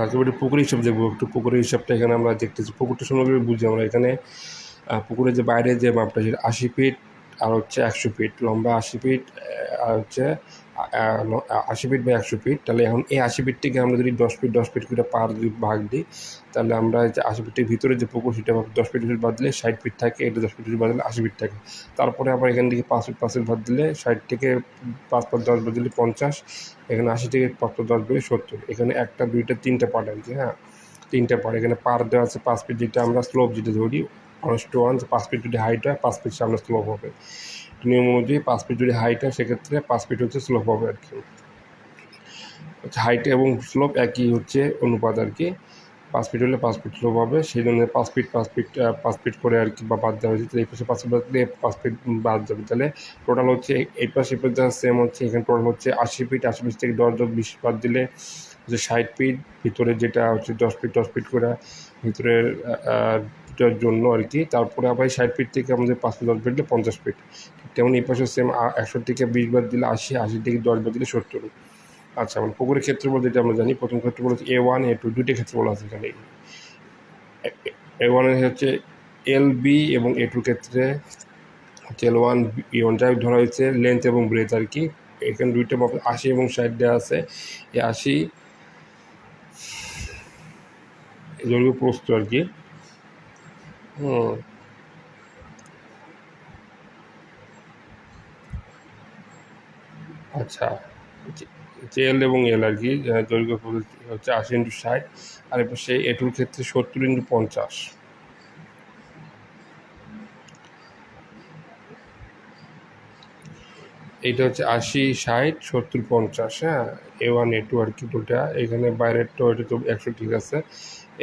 আর একটু পুকুরের হিসাব দেখব, একটু পুকুরের হিসাবটা এখানে আমরা দেখতেছি। পুকুরটা সম্পর্কে বুঝি আমরা এখানে পুকুরের যে বাইরে যে মাপটা সেটা আশি ফিট, আর হচ্ছে একশো ফিট, লম্বা আশি ফিট হচ্ছে আশি ফিট বা একশো ফিট। তাহলে এখন এই আশি ফিট থেকে আমরা যদি দশ ফিট দশ ফিট করে পার যদি ভাগ দিই, তাহলে আমরা যে আশি ফিটের ভিতরে যে পুকুর, সেটা দশ ফিট বাদ দিলে ষাট ফিট থাকে, এটা দশ ফিট বাদ দিলে আশি ফিট থাকে। তারপরে আবার এখান থেকে পাঁচ ফিট পাঁচ ফিট বাদ দিলে ষাট থেকে পাঁচ পাঁচ দশ বাদ দিলে পঞ্চাশ, এখানে আশি থেকে পাঁচ পাঁচ দশ দিলে সত্তর। এখানে একটা, দুইটা, তিনটা পার্ট আর কি হ্যাঁ? তিনটা পার্ট এখানে পার দেওয়া আছে, পাঁচ ফিট যেটা আমরা স্লোপ যেটা ধরি ওয়ান টু ওয়ান পাঁচ ফিট যদি হাইট হয়, পাঁচ ফিট সামনে স্লোপ হবে। নিয়ম অনুযায়ী পাঁচ ফিট যদি হাইট হয়, সেক্ষেত্রে পাঁচ ফিট হচ্ছে স্লোপ হবে আর কি হাইট এবং স্লোপ একই হচ্ছে অনুপাত আর কি। পাঁচ ফিট হলে পাঁচ ফিট স্লোপ হবে, সেই জন্য পাঁচ ফিট পাঁচ ফিট পাঁচ ফিট করে আর কি বা বাদ দেওয়া হয়েছে। এই পাশে পাঁচ ফিট পাঁচ ফিট বাদ যাবে। তাহলে টোটাল হচ্ছে এই পাশে এই সেম হচ্ছে, এখানে টোটাল হচ্ছে আশি ফিট আশি ফিট থেকে দশ দশ, বিশ বাদ দিলে হচ্ছে ষাট ফিট ভিতরে যেটা হচ্ছে দশ ফিট দশ ফিট করে ভিতরের আহ, জন্য আর কি। তারপরে আবার ষাট ফিট থেকে আমাদের পাঁচ ফিট দশ ফিট দিলে পঞ্চাশ ফিট। তেমন এই পাশে সেম একশো থেকে বিশ বার দিলে আশি আশি থেকে দশ বাদ দিলে সত্তর। আচ্ছা মানে পুকুরের ক্ষেত্রে বলতে যেটা আমরা জানি প্রথম ক্ষেত্রে বলতে এ ওয়ান এ টু দুটি ক্ষেত্রে বলা আছে এখানে। এ ওয়ানের হচ্ছে এল বি এবং এ টুর ক্ষেত্রে হচ্ছে এল ওয়ান ই ওয়ান যাই ধরা হয়েছে লেন্থ এবং ব্রেথ আর কি। এখানে দুইটা মাপ আশি এবং ষাট দেওয়া আছে। এই আশি দৈর্ঘ্য প্রস্তুত আর কি। হুম। আচ্ছা এল এবং এল আর কি দৈর্ঘ্য হচ্ছে আশি ইন্টু ষাট, আর এবার সেই এটুর ক্ষেত্রে সত্তর ইন্টু পঞ্চাশ। এইটা হচ্ছে আশি ষাট, সত্তর পঞ্চাশ হ্যাঁ? এ ওয়ান এ টু আর কি দুটা এখানে বাইরেরটা ওইটা তো একশো ঠিক আছে।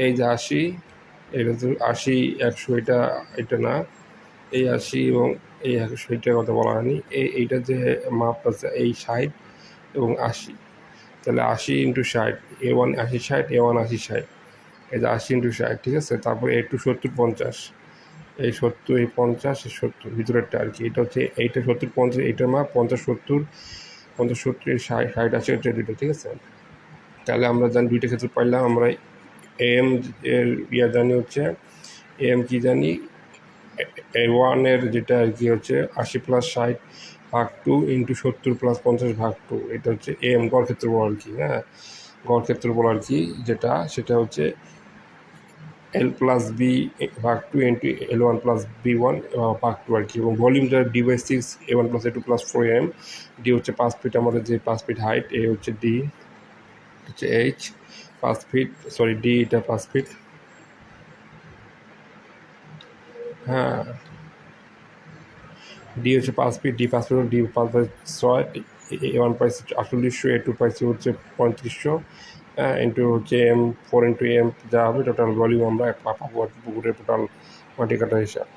এই যে আশি এটা তো আশি, একশো এটা এটা না, এই আশি এবং এই একশো এটার কথা বলা হয়নি। এই, এইটা যে মাপ আছে, এই ষাট এবং আশি। তাহলে আশি ইন্টু ষাট, এ ওয়ান আশি ষাট, এ ওয়ান আশি ষাট। এই যে আশি ইন্টু ষাট, ঠিক আছে? তারপর এ টু সত্তর পঞ্চাশ। এই সত্তর, এই পঞ্চাশ, এই সত্তর, ভিতরেরটা আর কি। এটা হচ্ছে এইটা সত্তর, পঞ্চাশ, এইটার মাপ, পঞ্চাশ সত্তর পঞ্চাশ সত্তর ষাট ষাট আশি হচ্ছে দুটো ঠিক আছে? তাহলে আমরা জানি দুইটা ক্ষেত্রে পাইলাম, আমরা এম ইয়া জানি হচ্ছে এম কি জানি ওয়ানের যেটা আর কি হচ্ছে, আশি প্লাস ষাট ভাগ টু ইন্টু সত্তর প্লাস পঞ্চাশ ভাগ টু এটা হচ্ছে এম গড় ক্ষেত্র বল আর কি হ্যাঁ? গড় ক্ষেত্র বল আর কি, যেটা, সেটা হচ্ছে এল প্লাস বি ভাগ two into L one plus B one ভাগ টু আর কি, এবং ভলিউমটা D by six A one plus A two plus four M D হচ্ছে পাঁচ ফিট আমাদের যে পাঁচ ফিট হাইট এ হচ্ছে ডি হচ্ছে এইচ পাঁচ ফিট সরি ডি এটা পাঁচ ফিট হ্যাঁ। ডি হচ্ছে পাঁচ ফিট ডি পাঁচ ফিট ডি পাঁচ ছয়, এ ওয়ান পাইছে আটচল্লিশশো, এ টু পাইছে হচ্ছে পঁয়ত্রিশশো ইন্টু হচ্ছে এম ফোর ইন্টু এম যা হবে টোটাল ভলিউম আমরা পাবো আর পুকুরের টোটাল মাটি কাটা হিসাব।